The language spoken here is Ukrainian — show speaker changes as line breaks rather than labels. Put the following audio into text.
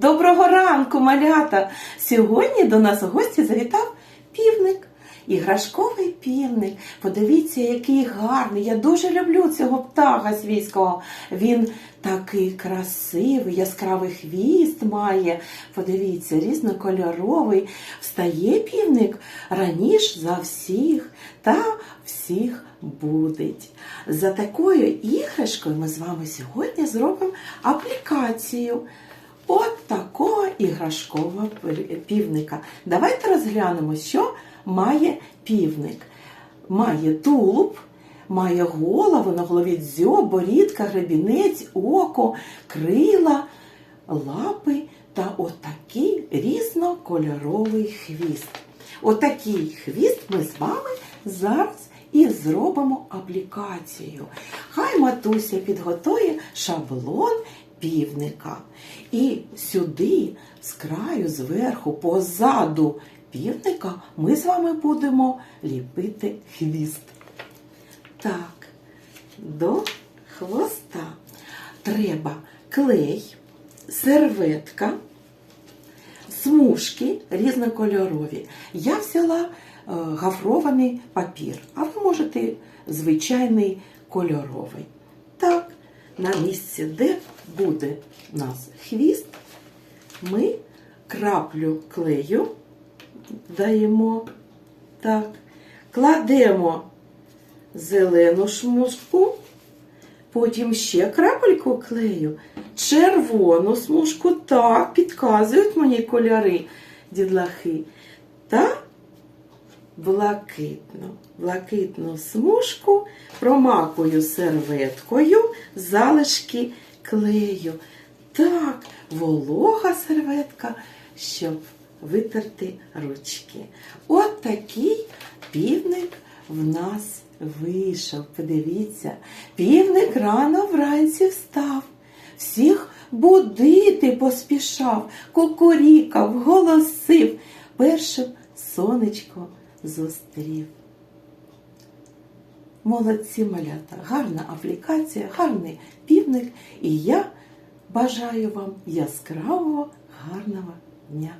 Доброго ранку, малята! Сьогодні до нас у гості завітав півник. Іграшковий півник. Подивіться, який гарний. Я дуже люблю цього птаха свійського. Він такий красивий, яскравий хвіст має. Подивіться, різнокольоровий. Встає півник раніше за всіх та всіх будить. За такою іграшкою ми з вами сьогодні зробимо аплікацію. От такого іграшкового півника. Давайте розглянемо, що має півник. Має тулуб, має голову, на голові дзьоб, борідка, гребінець, око, крила, лапи та отакий різнокольоровий хвіст. Отакий хвіст ми з вами зараз і зробимо аплікацію. Хай матуся підготує шаблон півника. І сюди, з краю, зверху, позаду півника, ми з вами будемо ліпити хвіст. Так, до хвоста треба клей, серветка, смужки різнокольорові. Я взяла е, гафрований папір, а ви можете звичайний кольоровий. На місці, де буде у нас хвіст, ми краплю клею даємо, так, кладемо зелену смужку, потім ще крапельку клею, червону смужку, так, підказують мені кольори дідлахи, та блакитну, блакитну смужку промакую серветкою залишки клею. Так, волога серветка, щоб витерти ручки. От такий півник в нас вийшов. Подивіться, півник рано вранці встав. Всіх будити поспішав, кукурікав, голосив. Першим сонечко зустрів. Молодці малята, гарна аплікація, гарний півник. І я бажаю вам яскравого, гарного дня.